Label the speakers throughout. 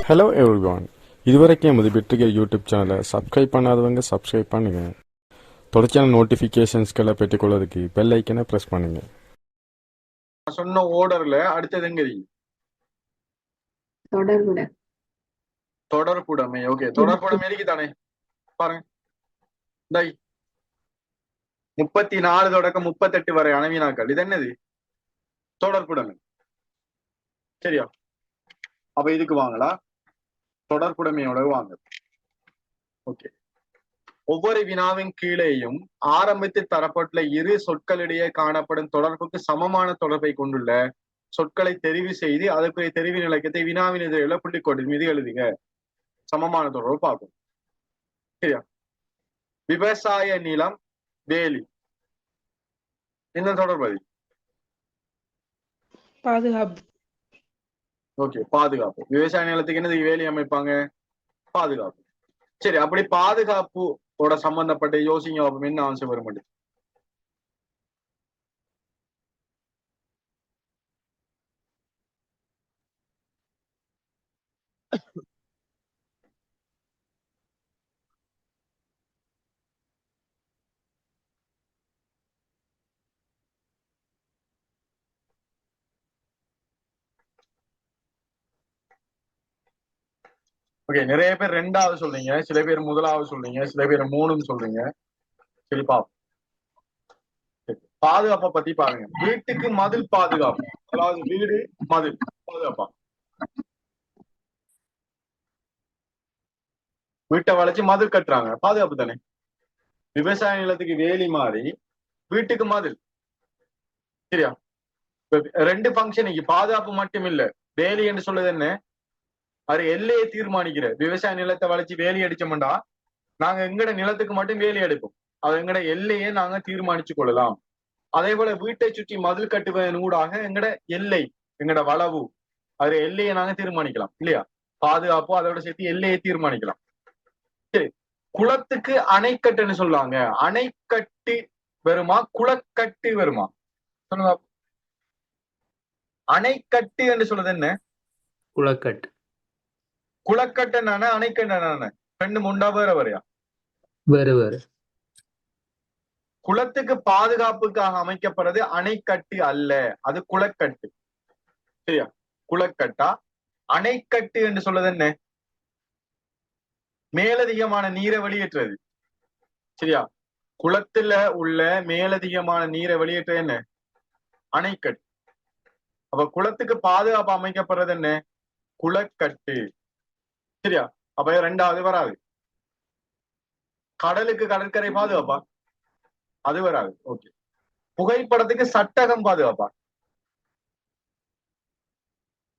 Speaker 1: Hello everyone இதுவரைக்கும் எமது பெற்றுகர் யூடியூப் சேனலை சப்ஸ்கிரைப் பண்ணாதவங்க சப்ஸ்கிரைப் பண்ணுங்க. தொடர்ச்சியான நோட்டிஃபிகேஷன்ஸ்களை பெற்றுக்கொள்வதற்கு பெல் ஐக்கனை ப்ரெஸ் பண்ணுங்க.
Speaker 2: நான் சொன்ன ஓர்டர்ல அடுத்தது எங்க?
Speaker 3: தொடர்புட.
Speaker 2: தொடர்புடைமை. ஓகே தொடர்புடைமை இருக்கு தானே பாருங்க. டை முப்பத்தி நாலு தொடக்கம் முப்பத்தெட்டு வரை அணவினாக்கள். இது என்னது? தொடர்புடைமை. சரியா? அப்ப இதுக்கு வாங்கலாம் தொடர்புடைமையோட வாங்க. ஓகே ஒவ்வொரு வினாவின் கீழேயும் ஆரம்பத்தில் தரப்பட்டுள்ள இரு சொற்களிடையே காணப்படும் தொடர்புக்கு சமமான தொடர்பை கொண்டுள்ள சொற்களை தெரிவு செய்து அதற்குரிய தெரிவு நிலக்கத்தை வினாவின் எதிரில புள்ளிக்கோட்டின் மீது எழுதுங்க. சமமான தொடர்பு பார்க்கும் சரியா? விவசாய நிலம் வேலி. என்ன தொடர்பு அது?
Speaker 4: பாதுகாப்பு.
Speaker 2: ஓகே பாதுகாப்பு. விவசாய நிலத்துக்கு என்னது வேலி அமைப்பாங்க? பாதுகாப்பு. சரி அப்படி பாதுகாப்பு ஓட சம்பந்தப்பட்ட யோசிங்க அப்போ என்ன ஆன்சர் வர மாட்டேங்குது ஓகே நிறைய பேர் ரெண்டாவது சொல்றீங்க சில பேர் முதலாவது சொல்றீங்க சில பேர் மூணுன்னு சொல்றீங்க. சரி பாப்போம் பாதுகாப்பை பத்தி பாருங்க. வீட்டுக்கு மதில் பாதுகாப்பு. அதாவது வீடு மதில் பாதுகாப்பா? வீட்டை வளைச்சு மதில் கட்டுறாங்க. பாதுகாப்பு தானே? விவசாய நிலத்துக்கு வேலி மாறி வீட்டுக்கு மதில். சரியா? ரெண்டு ஃபங்க்ஷனுக்கு பாதுகாப்பு மட்டும் இல்ல. வேலி என்று சொல்லுது என்ன? அது எல்லையை தீர்மானிக்கிற. விவசாய நிலத்தை வளைச்சு வேலி அடிச்சோம்டா நாங்க எங்கட நிலத்துக்கு மட்டும் வேலி அடிப்போம் அது எங்கட எல்லையை நாங்க தீர்மானிச்சு கொள்ளலாம். அதே போல வீட்டை சுற்றி மதில் கட்டுவதன் ஊடாக எங்கட எல்லை எங்கட வளவு அது எல்லையை நாங்க தீர்மானிக்கலாம் இல்லையா? பாதுகாப்பு அதோட சேர்த்து எல்லையை தீர்மானிக்கலாம். சரி குளத்துக்கு அணைக்கட்டுன்னு சொல்லுவாங்க அணைக்கட்டு வருமா? குளக்கட்டு வருமா? சொல்லுங்க. அணைக்கட்டு என்று சொல்றது என்ன?
Speaker 5: குளக்கட்டு.
Speaker 2: குளக்கட்டு நானே அணைக்கட்டு நானே ரெண்டு முண்டா வேற வரையா?
Speaker 5: வேறு வேறு.
Speaker 2: குளத்துக்கு பாதுகாப்புக்காக அமைக்கப்படுறது அணைக்கட்டு அல்ல. அது குளக்கட்டு சரியா? குளக்கட்டா அணைக்கட்டு என்று சொல்றது என்ன? மேலதிகமான நீரை வெளியேற்றுறது. சரியா? குளத்துல உள்ள மேலதிகமான நீரை வெளியேற்றது என்ன? அணைக்கட்டு. அப்ப குளத்துக்கு பாதுகாப்பு அமைக்கப்படுறது என்ன? குளக்கட்டு சரியா அப்ப ரெண்டாவது வராது கடலுக்கு கடற்கரை பாதுகாப்பா அது வராது ஓகே புகைப்படத்துக்கு சட்டகம் பாதுகாப்பா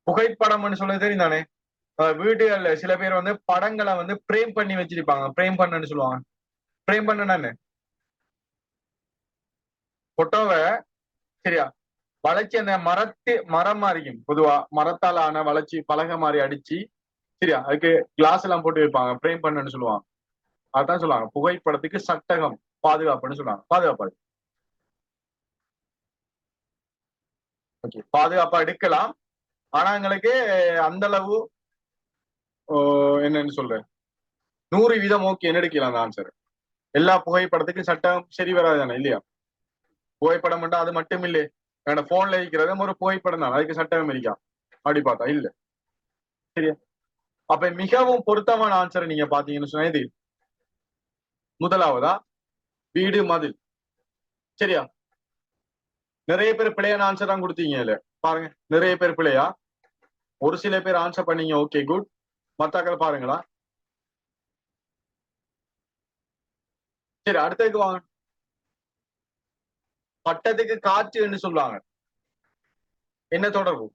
Speaker 2: புகைப்படம்னு சொல்ல தெரியும் தானே வீடுகள்ல சில பேர் வந்து படங்களை வந்து பிரேம் பண்ணி வச்சிருப்பாங்க பிரேம் பண்ணன்னு சொல்லுவாங்க பிரேம் பண்ணனா என்ன போட்டோவை சரியா வளைச்சி அந்த மரத்து மரம் மாதிரிக்கும் பொதுவா மரத்தால ஆன வளைச்சி பலகை மாதிரி அடிச்சு சரியா? அதுக்கு கிளாஸ் எல்லாம் போட்டு வைப்பாங்க. ஃப்ரேம் பண்ணுன்னு சொல்லுவாங்க. அதான் சொல்லுவாங்க. புகைப்படத்துக்கு சட்டகம் பாதுகாப்புன்னு சொல்லுவாங்க. பாதுகாப்பாடு ஓகே பாதுகாப்பா எடுக்கலாம். ஆனா எங்களுக்கு அந்த அளவு என்னன்னு சொல்றேன் நூறு வீதம் ஓகே என்ன எடுக்கலாம் அந்த ஆன்சர் எல்லா புகைப்படத்துக்கும் சட்டம் சரி வராது தானே இல்லையா? புகைப்படம் மட்டும் அது மட்டும் இல்லையே என்னோட போன்ல இருக்கிறதும் ஒரு புகைப்படம் தான். அதுக்கு சட்டம் இருக்கா? அப்படி பார்த்தா இல்ல. சரியா? அப்ப மிகவும் பொருத்தமான ஆன்சரை நீங்க பாத்தீங்கன்னு சொன்னா இது. முதலாவதா வீடு மதில். சரியா? நிறைய பேர் பிழையான ஆன்சர் தான் கொடுத்தீங்க இல்ல. பாருங்க நிறைய பேர் பிழையா? ஒரு சில பேர் ஆன்சர் பண்ணீங்க ஓகே குட் மத்தாக்கள் பாருங்களா. சரி அடுத்ததுக்கு வாங்க. பட்டத்துக்கு காற்றுன்னு சொல்லுவாங்க. என்ன தொடர்பு?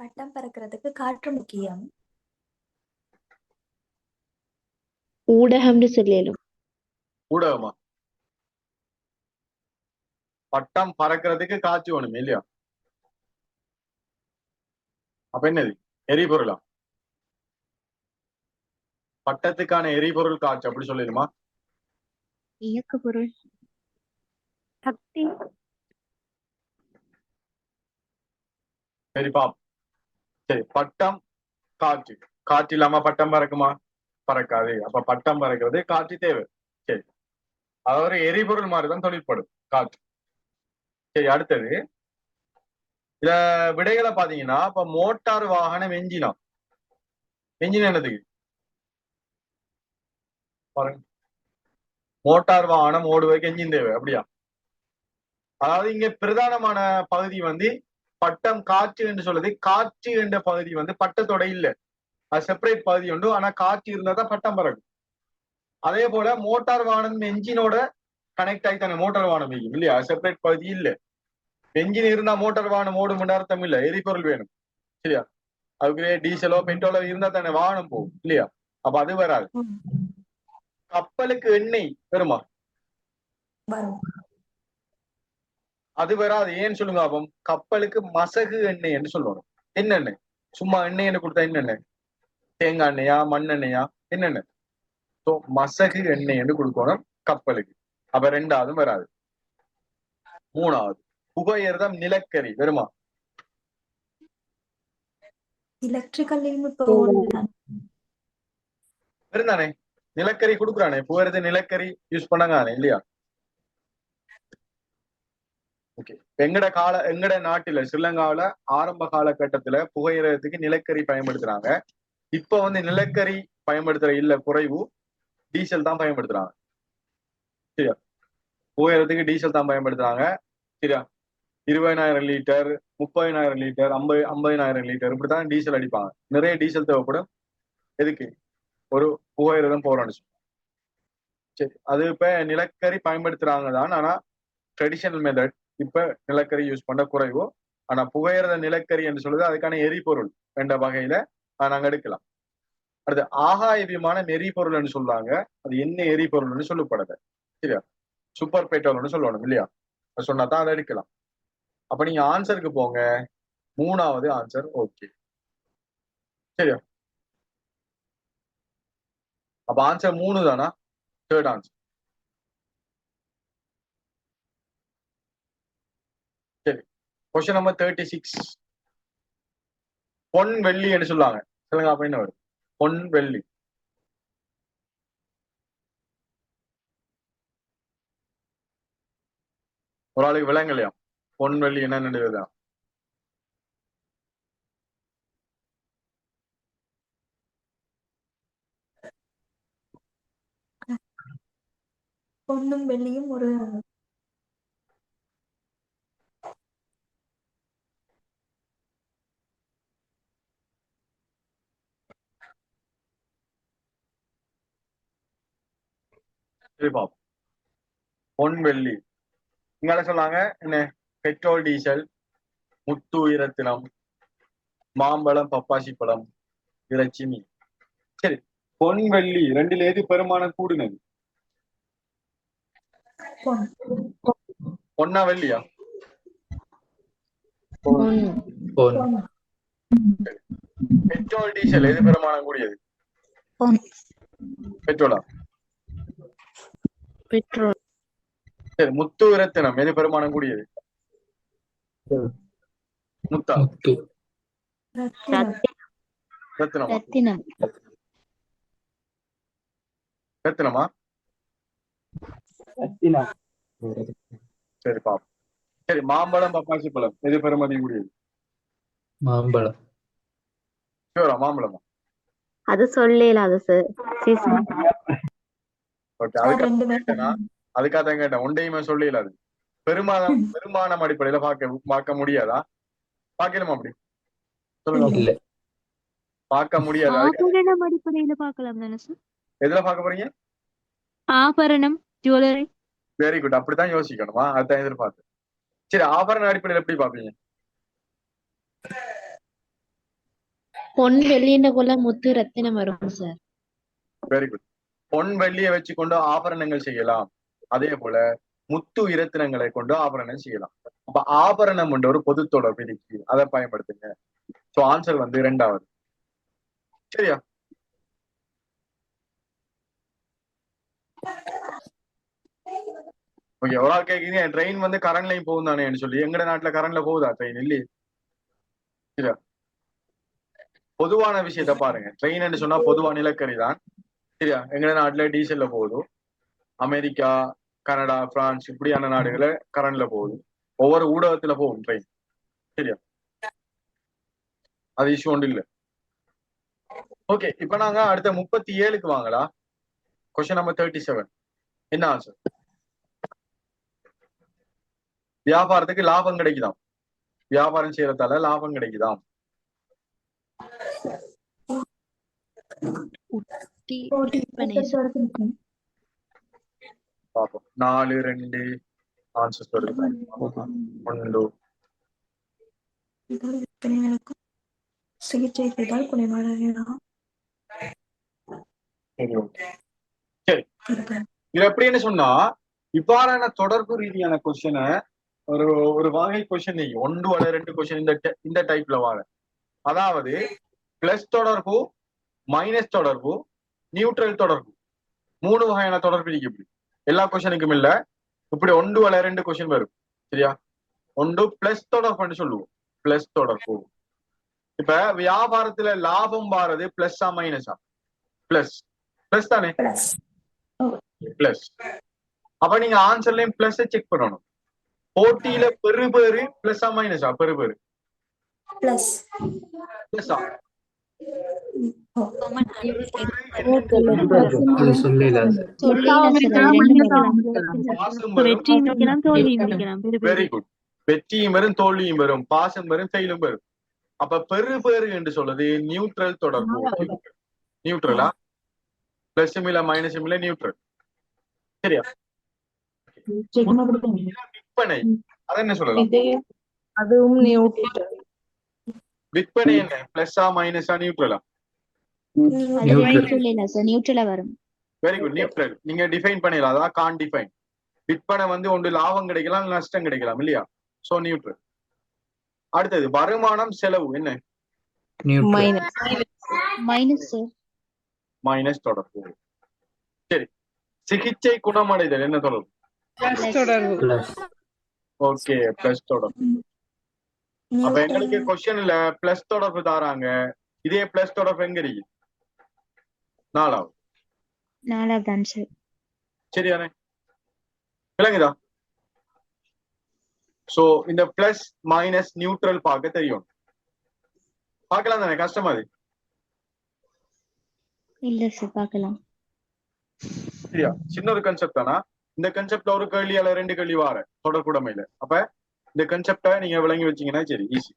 Speaker 6: பட்டம் பறக்கிறதுக்கு காற்று முக்கியம்.
Speaker 3: ஊடகம்னு சொல்லலும்.
Speaker 2: ஊடகமா? பட்டம் பறக்கிறதுக்கு காற்று வேணும் இல்லையா? அப்ப என்னது? எரிபொருளா? பட்டத்துக்கான எரிபொருள் காற்று அப்படி சொல்லிடுமா?
Speaker 3: இயக்க பொருள். சக்தி.
Speaker 2: சரி பாப். சரி பட்டம் காற்று. காற்று இல்லாம பட்டம் பறக்குமா? பறக்காது. அப்ப பட்டம் பறக்கிறது காற்று தேவை. சரி. அதாவது எரிபொருள் மாதிரிதான் தொழிற்படும் காற்று. சரி அடுத்தது. இதுல விடைகளை பாத்தீங்கன்னா இப்ப மோட்டார் வாகனம் எஞ்சினா எஞ்சின் என்னதுக்கு பாருங்க. மோட்டார் வாகனம் ஓடுவதற்கு எஞ்சின் தேவை அப்படியா? அதாவது இங்க பிரதானமான பகுதி வந்து பட்டம் காற்று என்று சொல்லுது காற்று என்ற பகுதி வந்து பட்டத்தோட இல்ல. அது செப்பரேட் பகுதி உண்டு. ஆனா காற்று இருந்தா தான் பட்டம் பறக்கும். அதே போல மோட்டார் வாகனம் என்ஜினோட கனெக்ட் ஆகி தானே? மோட்டார் வாகனம் இருக்கும் இல்லையா? செப்பரேட் பகுதி இல்ல. என்ஜின் இருந்தா மோட்டார் வாகனம் ஓடும் அர்த்தம் இல்ல. எரிபொருள் வேணும். சரியா? அதுக்குள்ளே டீசலோ பெட்ரோலோ இருந்தா தானே வாகனம் போகும் இல்லையா? அப்ப அது வராது. கப்பலுக்கு எண்ணெய் வரும். அது வராது. ஏன்னு சொல்லுங்க அப்போ கப்பலுக்கு மசகு எண்ணெய் என்று சொல்லணும் என்ன எண்ணெய் சும்மா எண்ணெய் என்று கொடுத்தா என்ன எண்ணெய் தேங்காய் எண்ணெயா? மண்ணெண்ணெயா என்னென்ன ஸோ மசகு எண்ணெய் என்று கொடுக்கணும் கப்பலுக்கு. அப்ப ரெண்டாவதும் வராது. மூணாவது. உபயர்தம் நிலக்கரி வருமா. இருந்தானே நிலக்கரி கொடுக்குறானே. புகரது நிலக்கரி யூஸ் பண்ணாங்க இல்லையா? ஓகே எங்கட கால எங்கட நாட்டுல ஸ்ரீலங்காவில ஆரம்ப காலகட்டத்துல புகையிறதுக்கு நிலக்கரி பயன்படுத்துறாங்க. இப்ப வந்து நிலக்கரி பயன்படுத்துற இல்ல குறைவு டீசல் தான் பயன்படுத்துறாங்க. சரியா? புகையிறதுக்கு டீசல் தான் பயன்படுத்துறாங்க. சரியா? இருபதாயிரம் லிட்டர் முப்பதினாயிரம் லிட்டர் ஐம்பது ஐம்பதினாயிரம் லிட்டர் இப்படித்தான் டீசல் அடிப்பாங்க. நிறைய டீசல் தேவைப்படும். எதுக்கு? ஒரு புகையிரதம் போறோம்னு சொல்லி சரி அது இப்ப நிலக்கரி பயன்படுத்துறாங்க தான். ஆனா ட்ரெடிஷனல் மெத்தட் இப்ப நிலக்கரி யூஸ் பண்ண குறைவு? ஆனா புகையிறத நிலக்கரி என்று சொல்லுது அதுக்கான எரிபொருள் என்ற வகையில நாங்க எடுக்கலாம். அடுத்து ஆகாய விமானம் என்று சொல்றாங்க. அது என்ன எரிபொருள்னு சொல்லப்படுது. சரியா? சூப்பர் பெட்ரோல்னு சொல்லணும் இல்லையா? சொன்னா தான் அதை எடுக்கலாம். அப்ப நீங்க ஆன்சருக்கு போங்க. மூணாவது ஆன்சர் ஓகே சரியா? அப்ப ஆன்சர் மூணு தானா? தேர்ட் ஆன்சர் சரி கொஸ்டின் நம்பர் தேர்ட்டி சிக்ஸ் பொன் வெள்ளி என்று சொல்லுவாங்க சொல்லுங்க அப்படின்னு வரும்? பொன் வெள்ளி. ஒரு ஆளுக்கு விளங்கலையா பொன் வெள்ளி என்ன நினைவுதான்
Speaker 6: பொன்னும் வெள்ளியும் ஒரு
Speaker 2: சரி பாப்போம் பொன் வெள்ளி இங்க சொன்னாங்க என்ன பெட்ரோல் டீசல் முத்து இரத்தினம் மாம்பழம் பப்பாசி பழம் இறைச்சி மீன் சரி பொன் வெள்ளி ரெண்டுல எது பெருமானம் கூடுனது?
Speaker 6: பொன்.
Speaker 2: பொன்னா வெள்ளியா?
Speaker 5: பொன்.
Speaker 6: பொன்.
Speaker 2: பெட்ரோல் டீசல் எது பெருமானம் கூடியது?
Speaker 3: பொன்.
Speaker 2: பெட்ரோலா?
Speaker 3: பெட்ரோல்
Speaker 2: சரி முத்து இரத்தினம் எது பெருமானம் கூடியது? முத்தா.
Speaker 5: முத்து.
Speaker 6: ரத்தினம்.
Speaker 2: ரத்தினமா?
Speaker 3: ரத்தினம்.
Speaker 2: ரத்தினமா? சரி பாப்போம் சரி மாம்பழம் பப்பாசி பழம். எது பெருமதி கூடியது?
Speaker 5: மாம்பழம்.
Speaker 2: ஷூரா மாம்பழமா?
Speaker 3: அது சொல்லல அது சார்
Speaker 2: ஓகே
Speaker 6: சார்
Speaker 2: அதுக்கு
Speaker 6: ரெண்டு
Speaker 2: கேட்டேனா?
Speaker 6: பேரும்
Speaker 2: அதுக்காக தான் கேட்டேன். ஒன்றையுமே சொல்லல அது. பெருமானம் பெருமானம் அடிப்படையில பார்க்க பார்க்க முடியாதா? பார்க்கணுமா அப்படி? சொல்லுங்க.
Speaker 5: இல்ல.
Speaker 2: பார்க்க முடியாது.
Speaker 4: ஆபரணம் அடிப்படையில பார்க்கலாம் தானே சார்
Speaker 2: எதுல பார்க்க போறீங்க?
Speaker 4: ஆபரணம் ஜுவல்லரி
Speaker 2: வெரி குட் அப்படித்தான் யோசிக்கணுமா? அதான் எதிர்பார்த்து சரி ஆபரண அடிப்படையில எப்படி பாப்பீங்க
Speaker 3: பொன் வெள்ளின்ற போல முத்து ரத்தினம் வரும் சார்
Speaker 2: வெரி குட் பொன் வெள்ளியை வச்சு கொண்டு ஆபரணங்கள் செய்யலாம். அதே போல முத்து இரத்தினங்களை கொண்டு ஆபரணம் செய்யலாம். அப்ப ஆபரணம் என்ற ஒரு பொது தொடர்பு இருக்கு. அதை பயன்படுத்துங்க. சோ ஆன்சர் வந்து ரெண்டாவது சரியா? ஓகே ஒரு ஆள் கேக்குறீங்க. ட்ரெயின் வந்து கரண்ட்லையும் போகும் தானேன்னு சொல்லி. எங்கட நாட்டுல கரண்ட்ல போகுதா ட்ரெயின் இல்லையே. சரியா? பொதுவான விஷயத்த பாருங்க. ட்ரெயின் சொன்னா பொதுவான நிலக்கரி தான் சரியா எங்க நாட்டுல டீசல்ல போகுது அமெரிக்கா கனடா பிரான்ஸ் இப்படியான நாடுகளை கரண்ட்ல போகுது ஒவ்வொரு ஊடகத்துல போகும் ட்ரெயின் சரியா அது இஷ்யூ ஒன்றும் இல்ல ஓகே இப்ப நாங்க அடுத்த முப்பத்தி ஏழுக்கு வாங்களா கொஸ்டின் நம்பர் தேர்ட்டி செவன் என்ன ஆன்சர் வியாபாரத்துக்கு லாபம் கிடைக்குதாம் வியாபாரம் செய்யறதால லாபம் கிடைக்குதாம்
Speaker 6: இதழ் விற்பனைகளுக்கும் சிகிச்சை செய்தால் குறைபாடுகளாக
Speaker 2: சரி. இது எப்படின்னு சொன்னா இவ்வாறான தொடர்பு ரீதியான கொஸ்டினை ஒரு ஒரு வகை கொஸ்டின் ஒன்று வர ரெண்டு கொஸ்டின் இந்த இந்த டைப்ல வாங்க. அதாவது பிளஸ் தொடர்பு மைனஸ் தொடர்பு நியூட்ரல் தொடர்பு. மூணு வகையான தொடர்பு இருக்கு இப்படி. எல்லா கொஸ்டினுக்கும் இல்ல. இப்படி ஒன்று வர ரெண்டு கொஸ்டின் வரும். சரியா? ஒன்று பிளஸ் தொடர்புன்னு சொல்லுவோம். பிளஸ் தொடர்பு. இப்ப வியாபாரத்துல லாபம் வாரது பிளஸ்ஸா மைனஸா பிளஸ் பிளஸ் தானே. பிளஸ் அப்ப நீங்க ஆன்சர்லயும் பிளஸ் செக் பண்ணணும். போட்டியில பெரு பேரு பிளஸ்ஸா மைனஸா பெரு பேரு.
Speaker 6: Plus.
Speaker 2: பிளஸ்ஸா
Speaker 4: வெற்றியும்
Speaker 2: வரும் தோல்வியும் வரும். பாசம் வரும் ஃபெயிலும் வரும். அப்ப பெரு பேரு என்று சொல்றது நியூட்ரல் தொடர்பு. நியூட்ரலா பிளஸும் இல்ல மைனஸும் இல்ல நியூட்ரல் சரியா? விற்பனை. அத என்ன சொல்லலாம்?
Speaker 7: அதுவும் நியூட்ரல்
Speaker 2: விற்பனை என்ன? பிளஸ்ஸா மைனஸா நியூட்ரலா
Speaker 3: அது
Speaker 5: Neutral.
Speaker 3: நியூட்ரல் இல்ல சார் நியூட்ரலா வரும்.
Speaker 2: வெரி குட் நியூட்ரல் நீங்க டிஃபைன் பண்ணிடலாம். அதான் கான் டிஃபைன் விற்பனை வந்து ஒன்று லாபம் கிடைக்கலாம் நஷ்டம் கிடைக்கலாம் இல்லையா? சோ நியூட்ரல் அடுத்தது வருமானம் செலவு. என்ன?
Speaker 5: Neutral
Speaker 7: minus
Speaker 3: minus sir
Speaker 2: minus தொடர்பு. சரி. சிகிச்சை குணமடைதல். என்ன தொடர்பு? ஓகே பிளஸ் தொடர்பு. அப்ப எங்களுக்கு கொஸ்டின்ல பிளஸ் தொடர்பு தாராங்க. இதே பிளஸ் தொடர்பு எங்க இருக்கு? நாலாவது.
Speaker 3: நாலாவது ஆன்சர்
Speaker 2: சரியானே விளங்குதா? சோ இந்த பிளஸ் மைனஸ் நியூட்ரல் பார்க்க தெரியும். பார்க்கலாம் தானே? கஷ்டமா அது.
Speaker 3: இல்ல சார் பார்க்கலாம்.
Speaker 2: சரியா? சின்ன ஒரு கன்செப்ட் தானா? இந்த கன்செப்ட்ல ஒரு கேள்வி அல்ல ரெண்டு கேள்வி வார தொடர்புடைமையில. அப்ப இந்த கன்செப்டை நீங்க விளங்கி வச்சீங்கன்னா சரி ஈஸி